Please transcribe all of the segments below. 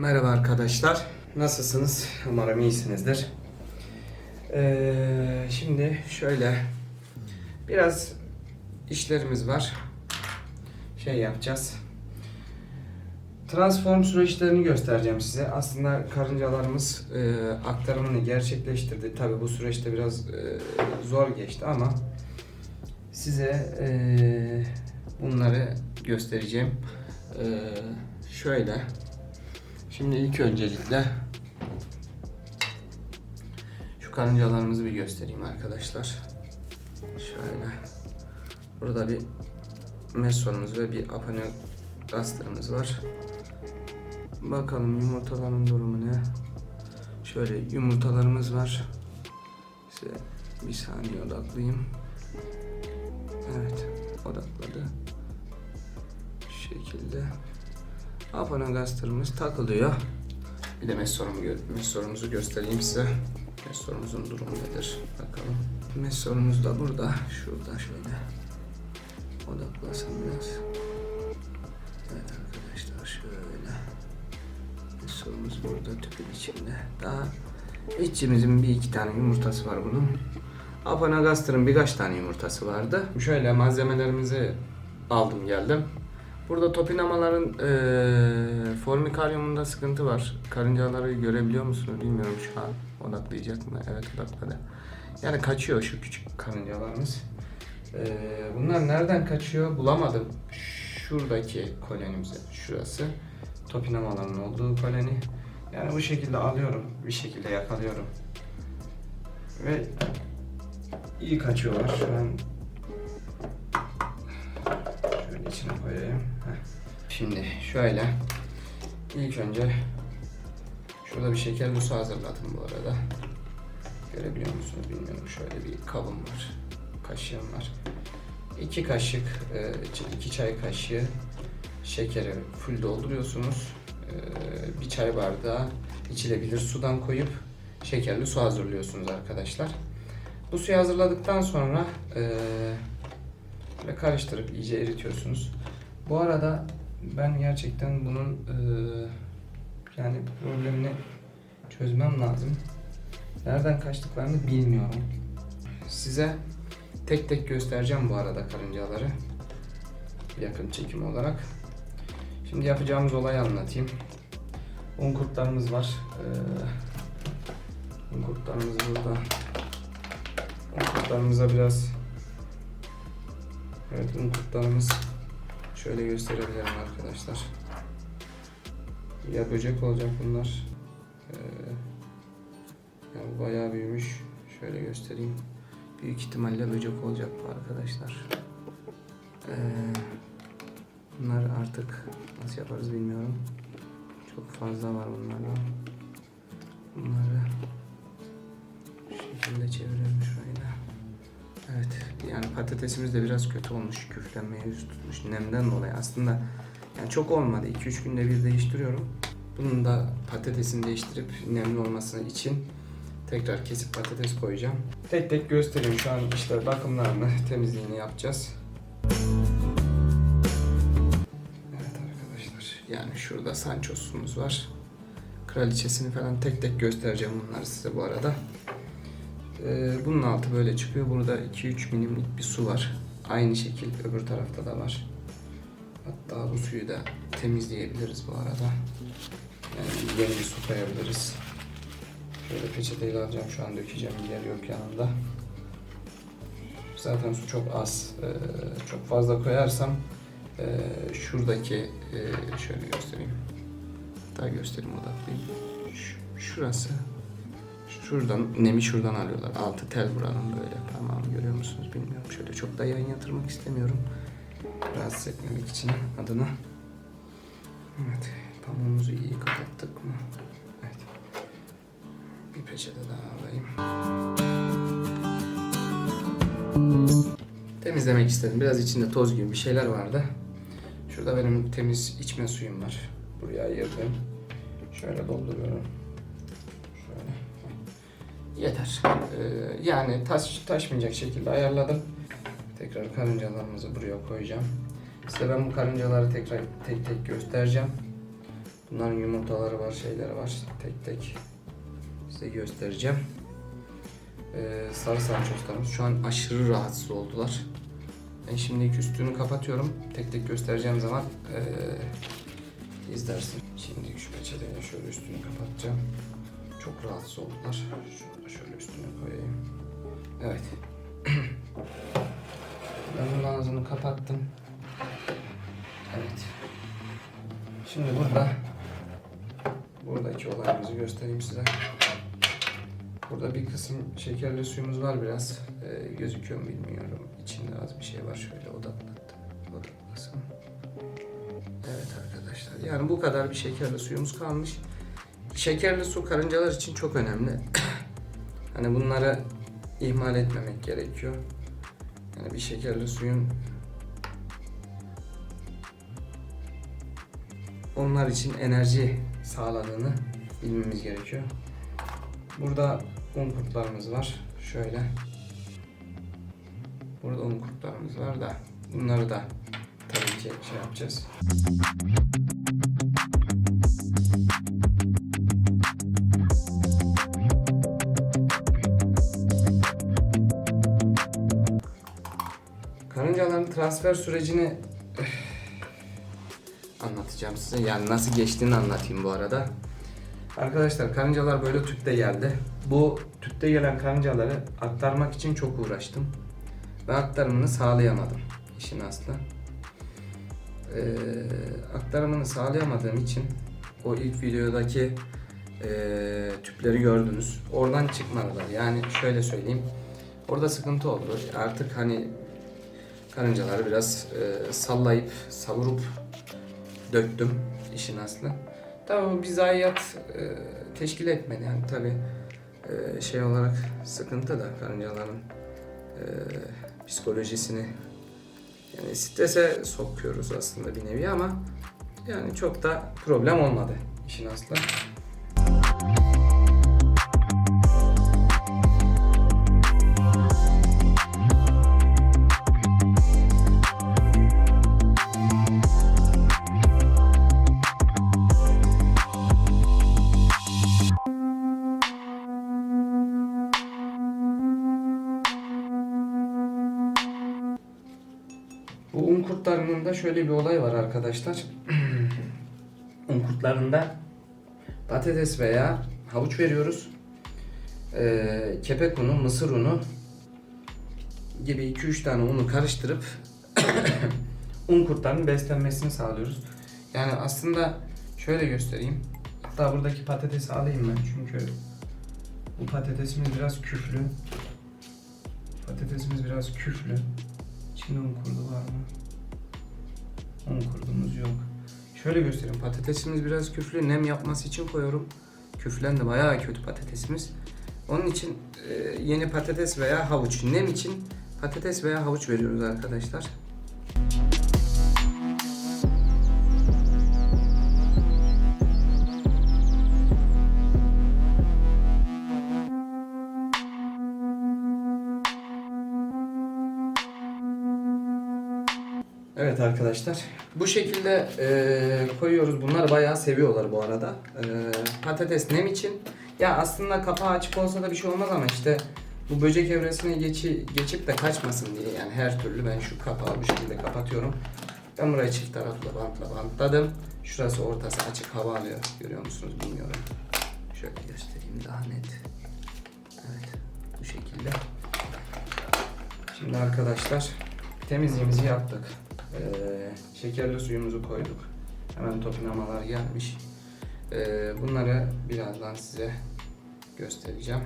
Merhaba arkadaşlar. Nasılsınız? Umarım iyisinizdir. Ee, şimdi şöyle biraz işlerimiz var. Şey yapacağız. Transform süreçlerini göstereceğim size. Aslında karıncalarımız e, aktarımını gerçekleştirdi. Tabi bu süreçte biraz e, zor geçti ama size e, bunları göstereceğim. E, şöyle. Şimdi ilk öncelikle şu karıncalarımızı bir göstereyim arkadaşlar. Şöyle. Burada bir mesonumuz ve bir apanogastırımız var. Bakalım yumurtaların durumu ne? Şöyle yumurtalarımız var. Size bir saniye odaklayayım. Evet, odakladı. Şu şekilde. Apanagastırımız takılıyor. Bir de mesorumu, mesorumuzu göstereyim size. Mesorumuzun durumu nedir? Bakalım. Mesorumuz da burada. Şurada şöyle. Odaklasın biraz. Evet arkadaşlar şöyle. Mesorumuz burada tüpün içinde. Daha içimizin bir iki tane yumurtası var bunun. Apanagastır'ın birkaç tane yumurtası vardı. Şöyle malzemelerimizi aldım geldim. Burada topinamaların eee formikaryumunda sıkıntı var. Karıncaları görebiliyor musunuz bilmiyorum şu an. Odaklayacak mı? Evet odakladı. Yani kaçıyor şu küçük karıncalarımız. Eee, bunlar nereden kaçıyor bulamadım. Şuradaki kolonimize, şurası. Topinamaların olduğu koloni. Yani bu şekilde alıyorum. Bir şekilde yakalıyorum. Ve iyi kaçıyorlar. Şu an Şöyle içine koyayım. Şimdi şöyle ilk önce şurada bir şeker su hazırladım bu arada. Görebiliyor musunuz bilmiyorum. Şöyle bir kabım var. Kaşığım var. İki kaşık, e, iki çay kaşığı şekeri full dolduruyorsunuz. E, Bir çay bardağı içilebilir sudan koyup şekerli su hazırlıyorsunuz arkadaşlar. Bu suyu hazırladıktan sonra e, ve karıştırıp iyice eritiyorsunuz. Bu arada ben gerçekten bunun eee, yani problemini çözmem lazım. Nereden kaçtıklarını bilmiyorum. Size tek tek göstereceğim bu arada karıncaları. Yakın çekim olarak. Şimdi yapacağımız olayı anlatayım. Un kurtlarımız var. Eee un kurtlarımız burada. Un kurtlarımıza biraz Evet un kurtlarımız şöyle gösterebilirim arkadaşlar. Ya böcek olacak bunlar. Ee, yani bayağı büyümüş. Şöyle göstereyim. Büyük ihtimalle böcek olacak bu arkadaşlar. Ee, bunlar artık nasıl yaparız bilmiyorum. Çok fazla var bunlardan. Bunları şu şekilde çevirelim. Evet yani patatesimiz de biraz kötü olmuş. Küflenmeye yüz tutmuş nemden dolayı. Aslında yani çok olmadı. 2-3 günde bir değiştiriyorum. Bunun da patatesini değiştirip nemli olması için tekrar kesip patates koyacağım. Tek tek göstereyim şu an işte bakımlarını, temizliğini yapacağız. Evet arkadaşlar yani şurada Sanchos'umuz var. Kraliçesini falan tek tek göstereceğim bunları size bu arada. Ee, bunun altı böyle çıkıyor. Burada 2-3 milimlik bir su var. Aynı şekil öbür tarafta da var. Hatta bu suyu da temizleyebiliriz bu arada. Yani yeni bir su koyabiliriz. Şöyle peçeteyle alacağım şu an dökeceğim yer yok yanında. Zaten su çok az. Ee, çok fazla koyarsam ee, şuradaki ee, şöyle göstereyim. Daha göstereyim odaklayayım. Şu- şurası Şuradan, nemi şuradan alıyorlar. Altı tel buranın böyle. Tamam görüyor musunuz bilmiyorum. Şöyle çok da yayın yatırmak istemiyorum. Rahatsız etmemek için adına. Evet. Pamuğumuzu iyi kapattık mı? Evet. Bir peçete daha alayım. Temizlemek istedim. Biraz içinde toz gibi bir şeyler vardı. Şurada benim temiz içme suyum var. Buraya ayırdım. Şöyle dolduruyorum. Yeter. Ee, yani taş taşmayacak şekilde ayarladım. Tekrar karıncalarımızı buraya koyacağım. Size ben bu karıncaları tekrar tek tek göstereceğim. Bunların yumurtaları var, şeyleri var. Tek tek size göstereceğim. Ee, sarı sançozlarımız şu an aşırı rahatsız oldular. Ben şimdi üstünü kapatıyorum. Tek tek göstereceğim zaman ee, izlersin. Şimdi şu peçeteyle şöyle üstünü kapatacağım. Çok rahatsız oldular. Şunu şöyle üstüne koyayım. Evet. ben bunun ağzını kapattım. Evet. Şimdi burada buradaki olayımızı göstereyim size. Burada bir kısım şekerli suyumuz var biraz. Ee, gözüküyor mu bilmiyorum. İçinde az bir şey var. Şöyle odaklattım. Odaklasın. Evet arkadaşlar. Yani bu kadar bir şekerli suyumuz kalmış. Şekerli su karıncalar için çok önemli. hani bunları ihmal etmemek gerekiyor. Yani bir şekerli suyun onlar için enerji sağladığını bilmemiz gerekiyor. Burada un kurtlarımız var. Şöyle. Burada un kurtlarımız var da bunları da tabii ki şey yapacağız. Transfer sürecini anlatacağım size. Yani nasıl geçtiğini anlatayım bu arada. Arkadaşlar karıncalar böyle tüpte geldi. Bu tüpte gelen karıncaları aktarmak için çok uğraştım. Ve aktarımını sağlayamadım. İşin aslı. Ee, aktarımını sağlayamadığım için o ilk videodaki ee, tüpleri gördünüz. Oradan çıkmadılar. Yani şöyle söyleyeyim. Orada sıkıntı oldu. Artık hani karıncaları biraz ee, sallayıp savurup döktüm işin aslı. Tabii bu bir zayiat e, teşkil etmedi yani tabii e, şey olarak sıkıntı da karıncaların e, psikolojisini yani strese sokuyoruz aslında bir nevi ama yani çok da problem olmadı işin aslı. Kurtlarının da şöyle bir olay var arkadaşlar. un kurtlarında patates veya havuç veriyoruz. Ee, kepek unu, mısır unu gibi 2-3 tane unu karıştırıp un kurtlarının beslenmesini sağlıyoruz. Yani aslında şöyle göstereyim. Hatta buradaki patatesi alayım ben çünkü bu patatesimiz biraz küflü. Patatesimiz biraz küflü. İçinde un kurdu var mı? Un kurdumuz yok. Şöyle göstereyim. Patatesimiz biraz küflü. Nem yapması için koyuyorum. Küflendi. Bayağı kötü patatesimiz. Onun için e, yeni patates veya havuç. Nem için patates veya havuç veriyoruz arkadaşlar. Evet arkadaşlar. Bu şekilde e, koyuyoruz. Bunlar bayağı seviyorlar bu arada. E, patates nem için. Ya aslında kapağı açık olsa da bir şey olmaz ama işte bu böcek evresine geçi, geçip de kaçmasın diye yani her türlü ben şu kapağı bu şekilde kapatıyorum. Ben burayı çift taraflı bantla bantladım. Şurası ortası açık hava alıyor. Görüyor musunuz bilmiyorum. Şöyle göstereyim daha net. Evet bu şekilde. Şimdi arkadaşlar temizliğimizi yaptık. Ee, şekerli suyumuzu koyduk. Hemen topinamalar gelmiş. Ee, bunları birazdan size göstereceğim.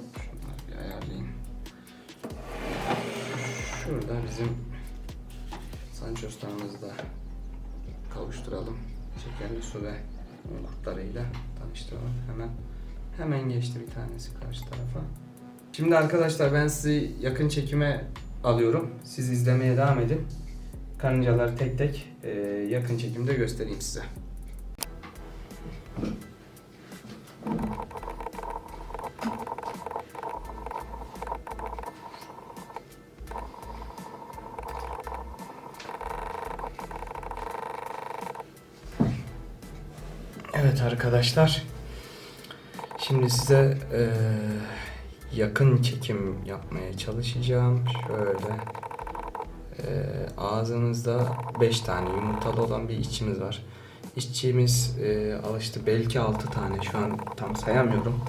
Şunları bir ayarlayayım. Şurada bizim sançoslarımızı da kavuşturalım. Şekerli su ve un kurtlarıyla tanıştıralım. Hemen hemen geçti bir tanesi karşı tarafa. Şimdi arkadaşlar ben sizi yakın çekime alıyorum. Siz izlemeye devam edin. Karıncaları tek tek e, yakın çekimde göstereyim size. Evet arkadaşlar. Şimdi size eee, yakın çekim yapmaya çalışacağım. Şöyle eee, ağzınızda 5 tane yumurtalı olan bir içimiz var. İşçimiz eee, alıştı belki 6 tane şu an tam sayamıyorum.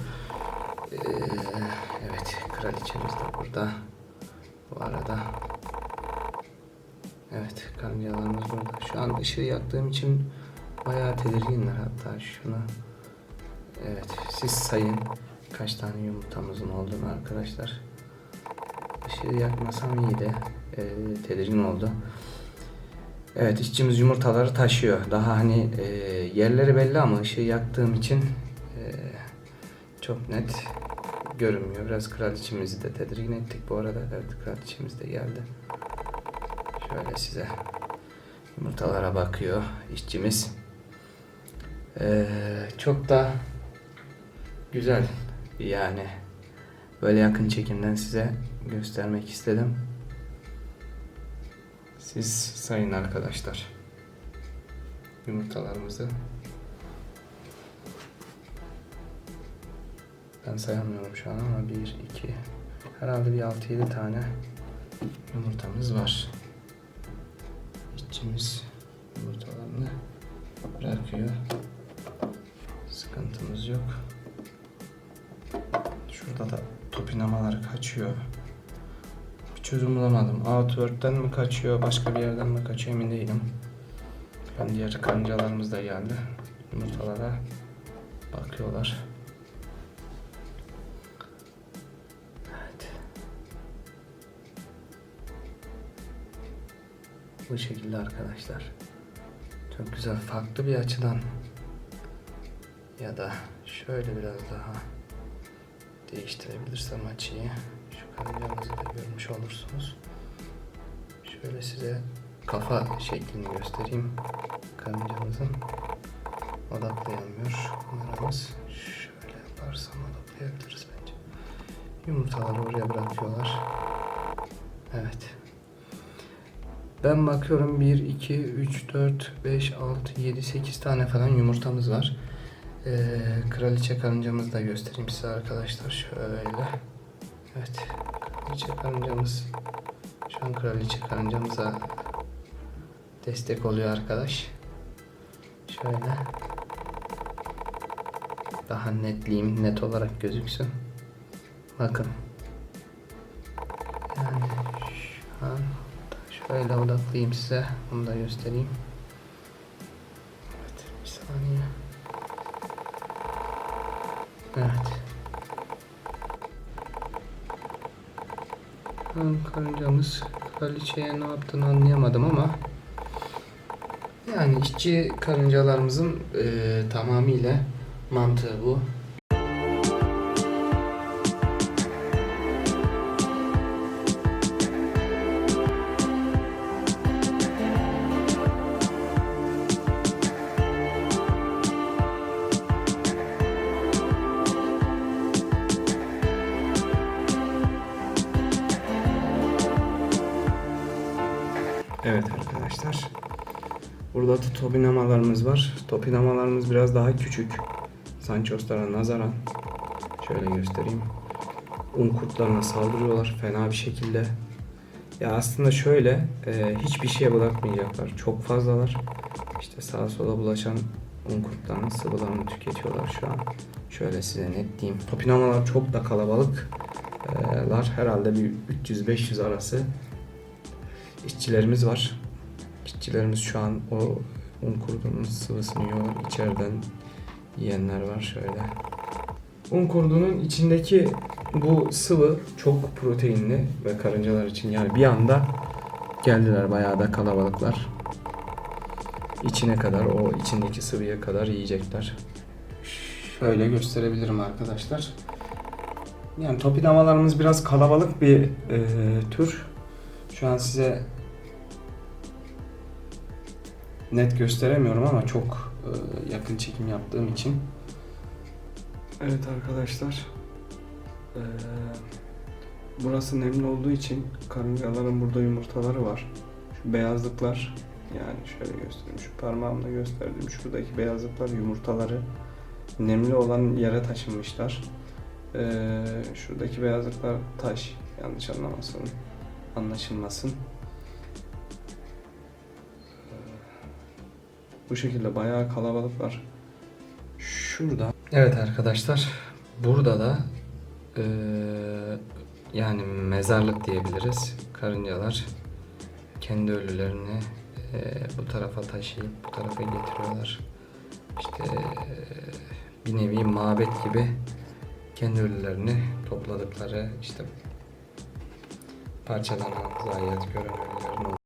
Eee, evet kraliçemiz de burada. Bu arada Evet karıncalarımız burada. Şu an ışığı yaktığım için bayağı tedirginler hatta şuna. Evet siz sayın kaç tane yumurtamızın olduğunu arkadaşlar. Işığı yakmasam iyi de e, tedirgin oldu. Evet işçimiz yumurtaları taşıyor. Daha hani e, yerleri belli ama ışığı yaktığım için e, çok net görünmüyor. Biraz kraliçemizi de tedirgin ettik bu arada. Evet kraliçemiz de geldi. Şöyle size yumurtalara bakıyor işçimiz. Ee, çok da güzel yani böyle yakın çekimden size göstermek istedim. Siz sayın arkadaşlar yumurtalarımızı ben sayamıyorum şu an ama 1, 2 herhalde bir 6-7 tane yumurtamız var. İşçimiz yumurtalarını bırakıyor. Kaçıyor. Bir çözüm bulamadım. Outward'den mi kaçıyor, başka bir yerden mi kaçıyor emin değilim. Ben diğer karıncalarımız da geldi. Yumurtalara bakıyorlar. Evet. Bu şekilde arkadaşlar. Çok güzel farklı bir açıdan ya da şöyle biraz daha değiştirebilirsem açıyı şu karıncamızı da görmüş olursunuz. Şöyle size kafa şeklini göstereyim karıncamızın. Odaklayamıyor kameramız. Şöyle yaparsam odaklayabiliriz bence. Yumurtaları oraya bırakıyorlar. Evet. Ben bakıyorum 1, 2, 3, 4, 5, 6, 7, 8 tane falan yumurtamız var. Ee, kraliçe karıncamızı da göstereyim size arkadaşlar. Şöyle. Evet. Kraliçe karıncamız. Şu an kraliçe karıncamıza destek oluyor arkadaş. Şöyle. Daha netleyeyim. Net olarak gözüksün. Bakın. Yani şu an Şöyle odaklayayım size. Onu da göstereyim. Ön karıncamız kraliçeye ne yaptığını anlayamadım ama yani işçi karıncalarımızın eee, tamamıyla mantığı bu. Burada da topinamalarımız var. Topinamalarımız biraz daha küçük. Sanchoslara nazaran. Şöyle göstereyim. Un kurtlarına saldırıyorlar fena bir şekilde. Ya aslında şöyle e, hiçbir şeye bırakmayacaklar. Çok fazlalar. İşte sağa sola bulaşan un kurtlarının sıvılarını tüketiyorlar şu an. Şöyle size net diyeyim. Topinamalar çok da kalabalıklar. Herhalde bir 300-500 arası işçilerimiz var. İşçilerimiz şu an o un kurdunun sıvısını yiyorlar. İçeriden yiyenler var şöyle. Un kurdunun içindeki bu sıvı çok proteinli ve karıncalar için yani bir anda geldiler bayağı da kalabalıklar. İçine kadar o içindeki sıvıya kadar yiyecekler. Şöyle gösterebilirim arkadaşlar. Yani topinamalarımız biraz kalabalık bir e, tür. Şu an size net gösteremiyorum ama çok e, yakın çekim yaptığım için. Evet arkadaşlar. E, burası nemli olduğu için karıncaların burada yumurtaları var. Şu beyazlıklar Yani şöyle göstereyim. Şu parmağımla gösterdiğim şuradaki beyazlıklar yumurtaları nemli olan yere taşınmışlar. Ee, şuradaki beyazlıklar taş. Yanlış anlamasın. Anlaşılmasın. Bu şekilde bayağı kalabalıklar. Şurada. Evet arkadaşlar. Burada da eee, yani mezarlık diyebiliriz. Karıncalar kendi ölülerini eee, bu tarafa taşıyıp bu tarafa getiriyorlar. İşte eee, bir nevi mabet gibi kendi ölülerini topladıkları işte parçalanan zayiat gören ölülerin